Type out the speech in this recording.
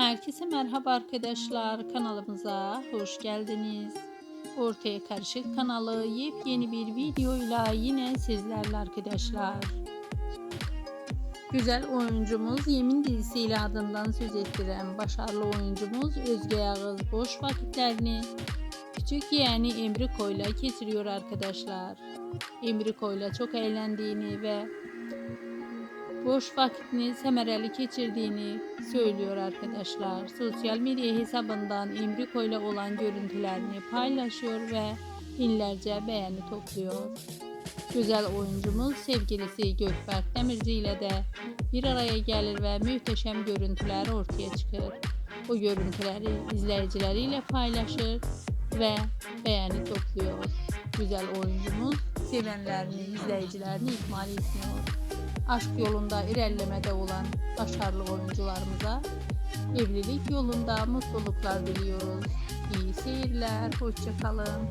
Herkese merhaba arkadaşlar. Kanalımıza hoş geldiniz. Ortaya Karışık kanalı yepyeni bir videoyla yine sizlerle arkadaşlar. Güzel oyuncumuz Yemin dizisiyle adından söz ettiren başarılı oyuncumuz Özge Yağız boş vakitlerini küçük yeğeni Emriko ile geçiriyor arkadaşlar. Emriko ile çok eğlendiğini ve boş vakitini semereli geçirdiğini söylüyor arkadaşlar. Sosyal medya hesabından Emriko ile olan görüntülerini paylaşıyor ve binlerce beğeni topluyor. Güzel oyuncumuz sevgilisi Gökberk Demirci ile de bir araya gelir ve muhteşem görüntüler ortaya çıkar. O görüntüleri izleyicileriyle paylaşır ve beğeni topluyor. Güzel oyuncumuz sevenlerini, izleyicilerini ihmal etmiyor aşk yolunda ilerlemede olan başarılı oyuncularımıza evlilik yolunda mutluluklar diliyoruz. İyi seyirler, hoşçakalın.